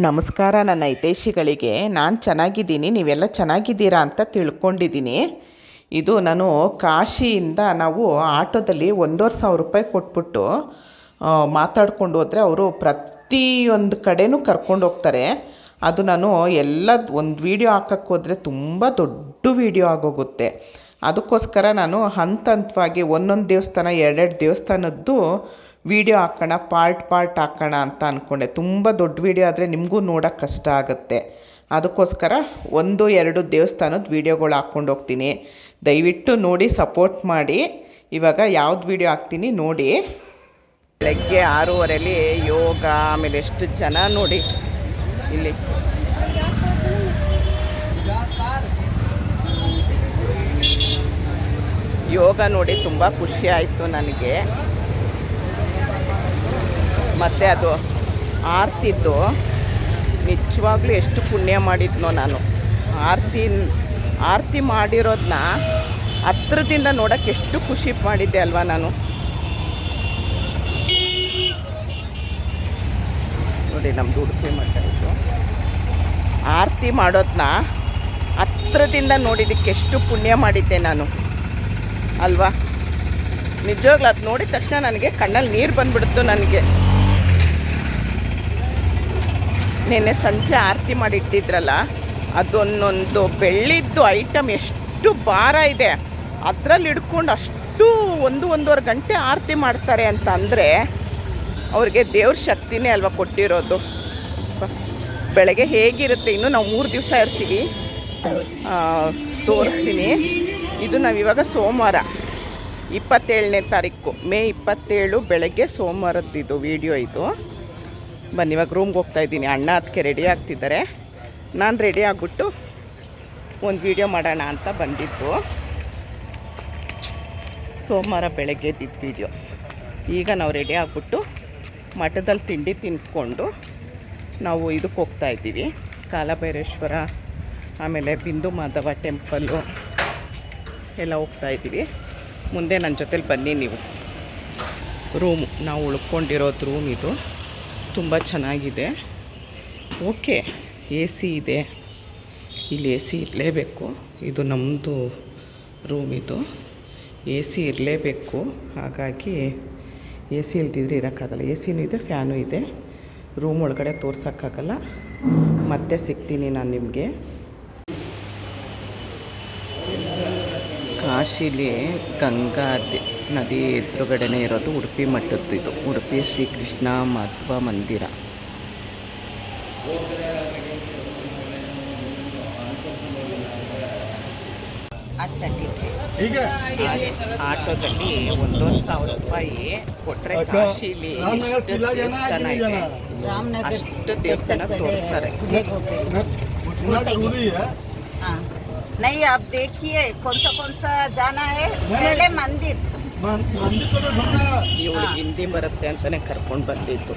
ನಮಸ್ಕಾರ ನನ್ನ ಹಿತೈಷಿಗಳಿಗೆ. ನಾನು ಚೆನ್ನಾಗಿದ್ದೀನಿ, ನೀವೆಲ್ಲ ಚೆನ್ನಾಗಿದ್ದೀರಾ ಅಂತ ತಿಳ್ಕೊಂಡಿದ್ದೀನಿ. ಇದು ನಾನು ಕಾಶಿಯಿಂದ ನಾವು ಆಟೋದಲ್ಲಿ ಒಂದೂವರೆ ಸಾವಿರ ರೂಪಾಯಿ ಕೊಟ್ಬಿಟ್ಟು ಮಾತಾಡ್ಕೊಂಡು ಹೋದರೆ ಅವರು ಪ್ರತಿಯೊಂದು ಕಡೆನೂ ಕರ್ಕೊಂಡು ಹೋಗ್ತಾರೆ. ಅದು ನಾನು ಎಲ್ಲ ಒಂದು ವೀಡಿಯೋ ಹಾಕಕ್ಕೆ ಹೋದರೆ ತುಂಬ ದೊಡ್ಡ ವೀಡಿಯೋ ಆಗೋಗುತ್ತೆ. ಅದಕ್ಕೋಸ್ಕರ ನಾನು ಹಂತ ಹಂತವಾಗಿ ಒಂದೊಂದು ದೇವಸ್ಥಾನ, ಎರಡೆರಡು ದೇವಸ್ಥಾನದ್ದು ವೀಡಿಯೋ ಹಾಕೋಣ, ಪಾರ್ಟ್ ಪಾರ್ಟ್ ಹಾಕೋಣ ಅಂತ ಅಂದ್ಕೊಂಡೆ ತುಂಬ ದೊಡ್ಡ ವೀಡಿಯೋ ಆದರೆ ನಿಮಗೂ ನೋಡೋಕೆ ಕಷ್ಟ ಆಗುತ್ತೆ. ಅದಕ್ಕೋಸ್ಕರ ಒಂದು, ಎರಡು ದೇವಸ್ಥಾನದ ವೀಡಿಯೋಗಳು ಹಾಕ್ಕೊಂಡು ಹೋಗ್ತೀನಿ. ದಯವಿಟ್ಟು ನೋಡಿ ಸಪೋರ್ಟ್ ಮಾಡಿ. ಇವಾಗ ಯಾವ್ದು ವೀಡಿಯೋ ಹಾಕ್ತೀನಿ ನೋಡಿ. ಬೆಳಗ್ಗೆ ಆರೂವರೆಯಲ್ಲಿ ಯೋಗ, ಆಮೇಲೆ ಎಷ್ಟು ಜನ ನೋಡಿ. ಇಲ್ಲಿ. ಯೋಗ ನೋಡಿ ತುಂಬ ಖುಷಿ ಆಯಿತು ನನಗೆ. ಮತ್ತು ಅದು ಆರ್ತಿದ್ದು, ನಿಜವಾಗ್ಲೂ ಎಷ್ಟು ಪುಣ್ಯ ಮಾಡಿದ್ನೋ ನಾನು. ಆರತಿ ಆರತಿ ಮಾಡಿರೋದನ್ನ ಹತ್ರದಿಂದ ನೋಡೋಕ್ಕೆ ಎಷ್ಟು ಖುಷಿ ಮಾಡಿದ್ದೆ ಅಲ್ವಾ ನಾನು. ನೋಡಿ ನಮ್ಮದು ಉಡುಪಿ ಮಠ ಇದು. ಆರತಿ ಮಾಡೋದನ್ನ ಹತ್ರದಿಂದ ನೋಡಿದ್ದಕ್ಕೆ ಎಷ್ಟು ಪುಣ್ಯ ಮಾಡಿದ್ದೆ ನಾನು. ಅಲ್ವಾ? ನಿಜವಾಗ್ಲೂ ಅದು ನೋಡಿದ ತಕ್ಷಣ ನನಗೆ ಕಣ್ಣಲ್ಲಿ ನೀರು ಬಂದ್ಬಿಡ್ತು ನನಗೆ. ನಿನ್ನೆ ಸಂಜೆ ಆರತಿ ಮಾಡಿ ಇಟ್ಟಿದ್ರಲ್ಲ ಅದೊಂದೊಂದು ಬೆಳ್ಳಿದ್ದು ಐಟಮ್ ಎಷ್ಟು ಭಾರ ಇದೆ. ಅದರಲ್ಲಿ ಹಿಡ್ಕೊಂಡು ಅಷ್ಟು ಒಂದು, ಒಂದೂವರೆ ಗಂಟೆ ಆರತಿ ಮಾಡ್ತಾರೆ ಅಂತ ಅಂದರೆ ಅವ್ರಿಗೆ ದೇವ್ರ ಶಕ್ತಿನೇ ಅಲ್ವಾ ಕೊಟ್ಟಿರೋದು. ಬೆಳಗ್ಗೆ ಹೇಗಿರುತ್ತೆ ಇನ್ನು ನಾವು ಮೂರು ದಿವಸ ಇರ್ತೀವಿ. ತೋರಿಸ್ತೀನಿ. ಇದು ನಾವು ಇವಾಗ ಸೋಮವಾರ, ಇಪ್ಪತ್ತೇಳನೇ ತಾರೀಕು. ಮೇ ಇಪ್ಪತ್ತೇಳು, ಬೆಳಗ್ಗೆ ಸೋಮವಾರದ್ದು ಇದು ವಿಡಿಯೋ ಇದು. ಬನ್ನಿ, ಇವಾಗ ರೂಮ್ಗೆ ಹೋಗ್ತಾ ಇದ್ದೀನಿ. ಅಣ್ಣ ಅದಕ್ಕೆ ರೆಡಿ ಆಗ್ತಿದ್ದಾರೆ. ನಾನು ರೆಡಿ ಆಗಿಬಿಟ್ಟು ಒಂದು ವಿಡಿಯೋ ಮಾಡೋಣ ಅಂತ ಬಂದಿದ್ದು. ಸೋಮವಾರ ಬೆಳಗ್ಗೆ ಎದ್ದಿದ್ದು ವಿಡಿಯೋ ಈಗ ನಾವು ರೆಡಿ ಆಗಿಬಿಟ್ಟು ಮಠದಲ್ಲಿ ತಿಂಡಿ ತಿಂದ್ಕೊಂಡು ನಾವು ಇದಕ್ಕೆ ಹೋಗ್ತಾ ಇದ್ದೀವಿ. ಕಾಲಭೈರೇಶ್ವರ, ಆಮೇಲೆ ಬಿಂದು ಮಾಧವ ಟೆಂಪಲ್ಲು ಎಲ್ಲ ಹೋಗ್ತಾ ಇದ್ದೀವಿ. ಮುಂದೆ ನನ್ನ ಜೊತೇಲಿ ಬನ್ನಿ ನೀವು. ರೂಮು ನಾವು ಉಳ್ಕೊಂಡಿರೋದು ರೂಮ್ ಇದು. ತುಂಬ ಚೆನ್ನಾಗಿದೆ. ಓಕೆ, ಎ ಸಿ ಇದೆ. ಇಲ್ಲಿ ಎ ಸಿ ಇರಲೇಬೇಕು. ಇದು ನಮ್ಮದು ರೂಮ್ ಇದು. ಎ ಸಿ ಇರಲೇಬೇಕು. ಹಾಗಾಗಿ ಎ ಸಿ ಇಲ್ದಿದ್ರೆ ಇರೋಕ್ಕಾಗಲ್ಲ. ಎ ಸಿನೂ ಇದೆ, ಫ್ಯಾನು ಇದೆ. ರೂಮ್ ಒಳಗಡೆ ತೋರ್ಸೋಕ್ಕಾಗಲ್ಲ. ಮತ್ತೆ ಸಿಗ್ತೀನಿ ನಾನು ನಿಮಗೆ. ಕಾಶಿಲಿ ಗಂಗಾ ನದಿ ಎದುರುಗಡೆ ಇರೋದು ಉಡುಪಿ ಮಠದ್ದು ಇದು. ಉಡುಪಿ ಶ್ರೀಕೃಷ್ಣ ಮಹತ್ವ ಮಂದಿರ. ಈಗ ಆಟೋದಲ್ಲಿ ಒಂದೂವರೆ ಸಾವಿರ ರೂಪಾಯಿ ಕೊಟ್ಟರೆ ಕಾಶಿಲಿ ದೇವಸ್ಥಾನ ಇದೆ. ಅಷ್ಟು ದೇವಸ್ಥಾನ ತೋರಿಸ್ತಾರೆ. नहीं आप देखिए कौन सा कौन सा जाना है पहले मंदिर मन- मंदिर को तो ढूंढना ಇವಳು ಹಿಂದಿ ಬರುತ್ತೆ ಅಂತಾನೆ ಕರ್ಕೊಂಡು ಬಂದಿದ್ದು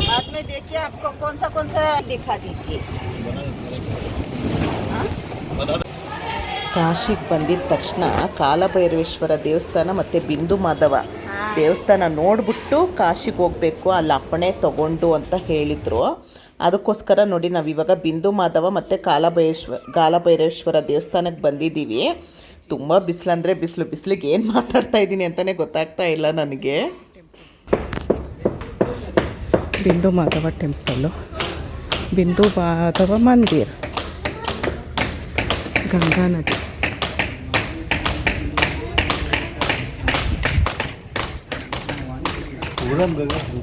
बाद में देखिए आपको कौन सा कौन सा दिखा दीजिए ಕಾಶಿಗೆ ಬಂದಿದ ತಕ್ಷಣ ಕಾಲಭೈರವೇಶ್ವರ ದೇವಸ್ಥಾನ ಮತ್ತು ಬಿಂದು ಮಾಧವ ದೇವಸ್ಥಾನ ನೋಡಿಬಿಟ್ಟು ಕಾಶಿಗೆ ಹೋಗಬೇಕು ಅಲ್ಲಿ ಅಪ್ಪಣೆ ತಗೊಂಡು ಅಂತ ಹೇಳಿದರು ಅದಕ್ಕೋಸ್ಕರ ನೋಡಿ ನಾವು ಇವಾಗ ಬಿಂದು ಮಾಧವ ಮತ್ತು ಕಾಲಭೈರೇಶ್ವ ಕಾಲಭೈರೇಶ್ವರ ದೇವಸ್ಥಾನಕ್ಕೆ ಬಂದಿದ್ದೀವಿ. ತುಂಬ ಬಿಸಿಲಂದರೆ ಬಿಸಿಲು ಬಿಸಿಲಿಗೆ ಏನು ಮಾತಾಡ್ತಾ ಇದ್ದೀನಿ ಅಂತಲೇ ಗೊತ್ತಾಗ್ತಾ ಇಲ್ಲ ನನಗೆ. ಬಿಂದು ಮಾಧವ ಟೆಂಪಲ್ಲು ಬಿಂದು ಮಾಧವ ಮಂದಿರ ಗಂಗಾ ನದಿ.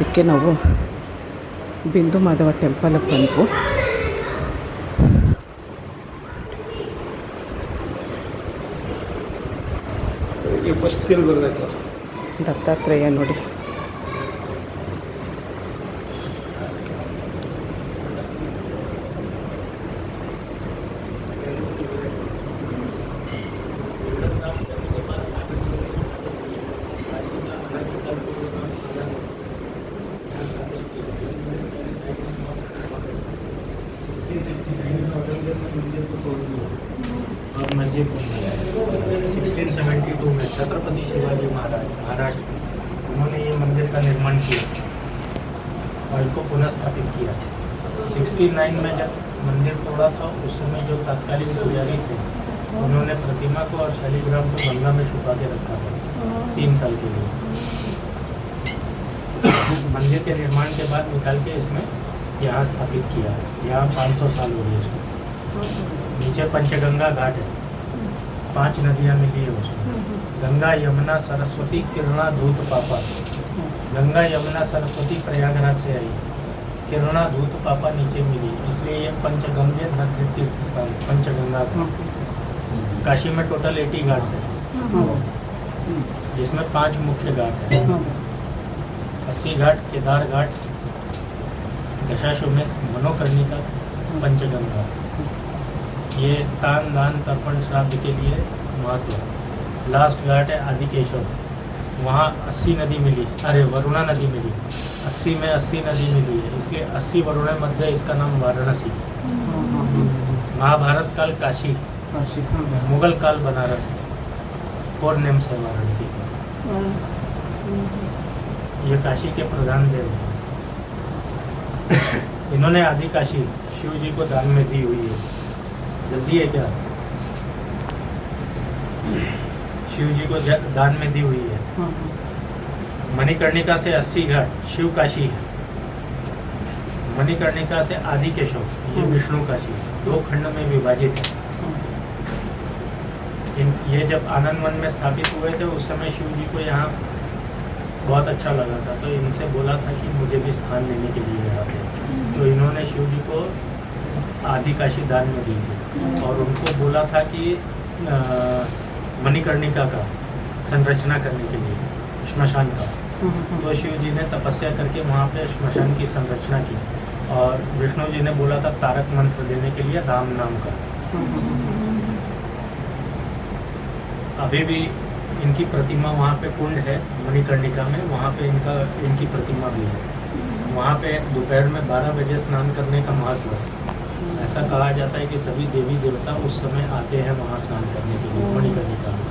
ಅದಕ್ಕೆ ನಾವು ಬಿಂದು ಮಾಧವ ಟೆಂಪಲ್ಗೆ ಬಂದು ಈಗ ಫಸ್ಟ್ ಬರಬೇಕು. ದತ್ತಾತ್ರೇಯ ನೋಡಿ. 1972 में छत्रपति शिवाजी महाराज महाराष्ट्र उन्होंने ये मंदिर का निर्माण किया और इसको पुनर्स्थापित किया। 69 में जब मंदिर तोड़ा था, उस समय जो तात्कालिक पुजारी थे, उन्होंने प्रतिमा को और शालीग्राम को गंगा में छुपा के रखा था, तीन साल के लिए। मंदिर के निर्माण के बाद निकाल के इसमें यहाँ स्थापित किया। यहाँ 500 साल हो गए इसको। नीचे पंचगंगा घाट है। पाँच नदियाँ मिली है उसमें गंगा यमुना सरस्वती किरणा धूत पापा गंगा यमुना सरस्वती प्रयागराज से आई किरणा धूत पापा नीचे मिली इसलिए ये पंचगंगे नदी तीर्थ स्थान पंचगंगा काशी में टोटल एटी घाट है जिसमें पाँच मुख्य घाट है अस्सी घाट केदार घाट दशाश्वमेध मनोकर्णिका पंचगंगा ये दान दान तर्पण श्राद्ध के लिए महत्व है। लास्ट घाट है आदिकेश्वर वहाँ अस्सी नदी मिली। अरे वरुणा नदी मिली। अस्सी में अस्सी नदी मिली है। इसलिए अस्सी वरुणा मध्य इसका नाम वाराणसी। महाभारत काल काशी। मुगल काल बनारस। फोर नेम्स है वाराणसी। ये काशी के प्रधान देव हैं। इन्होंने आदि काशी शिव जी को दान में दी हुई है। जल्दी है क्या? शिव जी को दान में दी हुई है। मणिकर्णिका से अस्सी घाट शिव काशी है। मणिकर्णिका से आदि केशव ये विष्णु काशी दो खंड में विभाजित है। जिन ये जब आनंद वन में स्थापित हुए थे उस समय शिव जी को यहाँ बहुत अच्छा लगा था। तो इनसे बोला था कि मुझे भी स्थान लेने के लिए यहाँ पे। तो इन्होंने शिव जी को आदि काशी दान में दी थी और उनको बोला था कि मणिकर्णिका का संरचना करने के लिए, श्मशान का। तो शिव जी ने तपस्या करके वहाँ पे श्मशान की संरचना की। और विष्णु जी ने बोला था, तारक मंत्र देने के लिए राम नाम का। अभी भी इनकी प्रतिमा वहाँ पे कुंड है, मणिकर्णिका में। वहाँ पे इनका, इनकी प्रतिमा भी है। वहाँ पे दोपहर में 12 बजे स्नान करने का महत्व है। ऐसा कहा जाता है कि सभी देवी देवता उस समय आते हैं वहाँ स्नान करने के लिए मणिकर्णिका में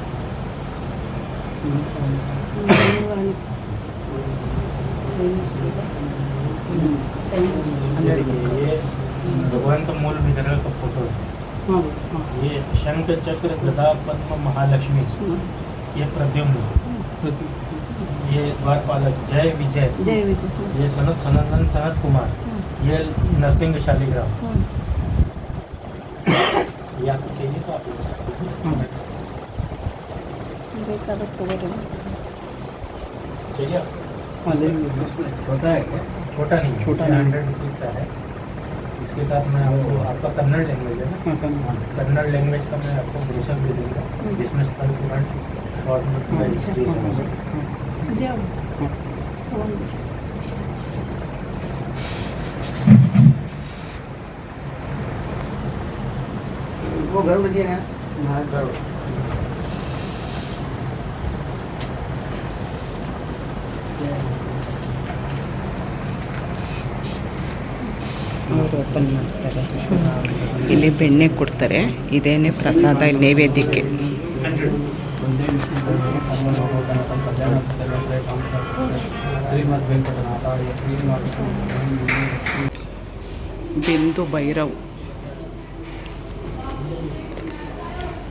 ये भगवान का मूल विग्रह का फ़ोटो है। ये शंख चक्र गदा पद्म महालक्ष्मी ये प्रद्युम्न। ये द्वारपालक जय विजय। जय विजय। ये सनत सनंदन सनत कुमार। ये नरसिंह शालिग्राम। छोटा है क्या छोटा नहीं छोटा हंड्रेड रुपीज़ का है। इसके साथ मैं आपको आपका कन्नड़ लैंग्वेज है ना कन्नड़ लैंग्वेज का मैं आपको ब्रोशर भी दूँगा जिसमें स्थल पुराण पूरा हिस्ट्री है वो घर बजे ना महाराज घर ಅವರು ಓಪನ್ ಮಾಡ್ತಾರೆ ಇಲ್ಲಿ ಬೆಣ್ಣೆ ಕೊಡ್ತಾರೆ ಇದೇನೆ ಪ್ರಸಾದ ನೈವೇದ್ಯಕ್ಕೆ ಶ್ರೀಮದ್ ವೆಂಕಟನಾಥಾರ್ಯ ಶ್ರೀನಿವಾಸ ಬಿಂದು ಭೈರವ್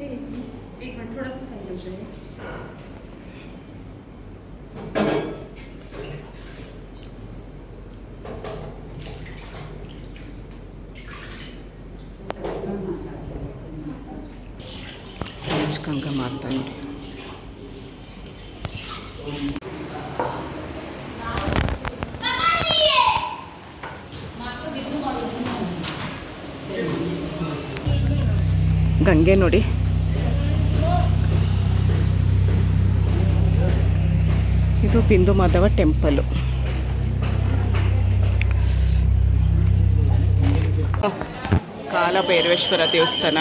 श्री पंचगंगेश्वराय वस्तु जलाय आणि एक मिनट थोड़ा सा सही हो जाए पंचगंगा माता ನೋಡಿ ಗಂಗೆ ನೋಡಿ ಇದು ಬಿಂದು ಮಾಧವ ಕಾಲ ಕಾಲಭೈರವೇಶ್ವರ ದೇವಸ್ಥಾನ.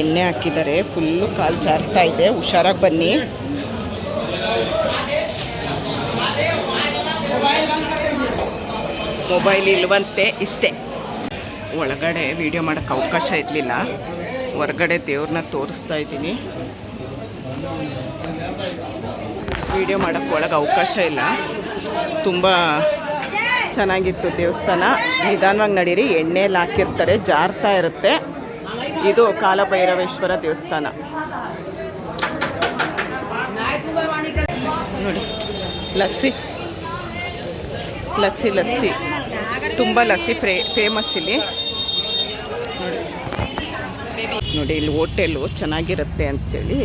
ಎಣ್ಣೆ ಹಾಕಿದ್ದಾರೆ, ಫುಲ್ಲು ಕಾಲು ಜಾರ್ತಾ ಇದೆ. ಹುಷಾರಾಗಿ ಬನ್ನಿ. ಮೊಬೈಲ್ ಇಲ್ವಂತೆ, ಇಷ್ಟೇ. ಒಳಗಡೆ ವಿಡಿಯೋ ಮಾಡೋಕ್ಕೆ ಅವಕಾಶ ಇರಲಿಲ್ಲ. ಹೊರಗಡೆ ದೇವ್ರನ್ನ ತೋರಿಸ್ತಾ ಇದ್ದೀನಿ. ವಿಡಿಯೋ ಮಾಡೋಕ್ಕೆ ಒಳಗೆ ಅವಕಾಶ ಇಲ್ಲ. ತುಂಬ ಚೆನ್ನಾಗಿತ್ತು ದೇವಸ್ಥಾನ. ನಿಧಾನವಾಗಿ ನಡೀರಿ. ಎಣ್ಣೆಯಲ್ಲಿ ಹಾಕಿರ್ತಾರೆ. ಜಾರ್ತಾ ಇರುತ್ತೆ. ಇದು ಕಾಲಭೈರವೇಶ್ವರ ದೇವಸ್ಥಾನ. ನೋಡಿ, ಲಸ್ಸಿ. ಲಸ್ಸಿ ಲಸ್ಸಿ. ತುಂಬ ಲಸ್ಸಿ, ಫ್ರೇ ಫೇಮಸ್ ಇಲ್ಲಿ. ನೋಡಿ, ಇಲ್ಲಿ ಹೋಟೆಲು ಚೆನ್ನಾಗಿರುತ್ತೆ ಅಂಥೇಳಿ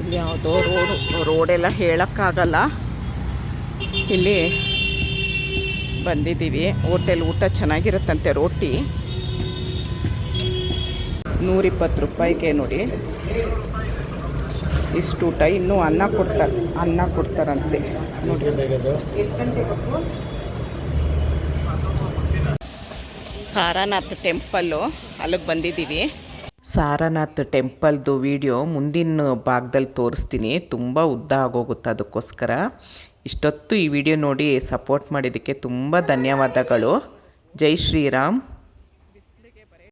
ಇಲ್ಲಿ ಯಾವುದೋ ರೋಡು, ರೋಡೆಲ್ಲ ಹೇಳೋಕ್ಕಾಗಲ್ಲ. ಇಲ್ಲಿ ಬಂದಿದ್ದೀವಿ. ಹೋಟೆಲ್ ಊಟ ಚೆನ್ನಾಗಿರುತ್ತಂತೆ, ರೋಟಿ. ನೂರಿಪ್ಪತ್ತು ರೂಪಾಯಿಗೆ ನೋಡಿ. ಇಷ್ಟು ಊಟ, ಇನ್ನೂ ಅನ್ನ ಕೊಡ್ತಾರೆ, ಅನ್ನ ಕೊಡ್ತಾರಂತೆ. ನೋಡಿ. ಸಾರಾನಾಥ್ ಟೆಂಪಲ್ಲು ಅಲ್ಲಿಗೆ ಬಂದಿದ್ದೀವಿ. ಸಾರಾನಾಥ್ ಟೆಂಪಲ್ದು ವಿಡಿಯೋ ಮುಂದಿನ ಭಾಗದಲ್ಲಿ ತೋರಿಸ್ತೀನಿ. ತುಂಬ ಉದ್ದ ಆಗೋಗುತ್ತೆ ಅದಕ್ಕೋಸ್ಕರ. ಇಷ್ಟೊತ್ತು ಈ ವಿಡಿಯೋ ನೋಡಿ ಸಪೋರ್ಟ್ ಮಾಡಿದ್ದಕ್ಕೆ ತುಂಬ ಧನ್ಯವಾದಗಳು. ಜೈ ಶ್ರೀರಾಮ್.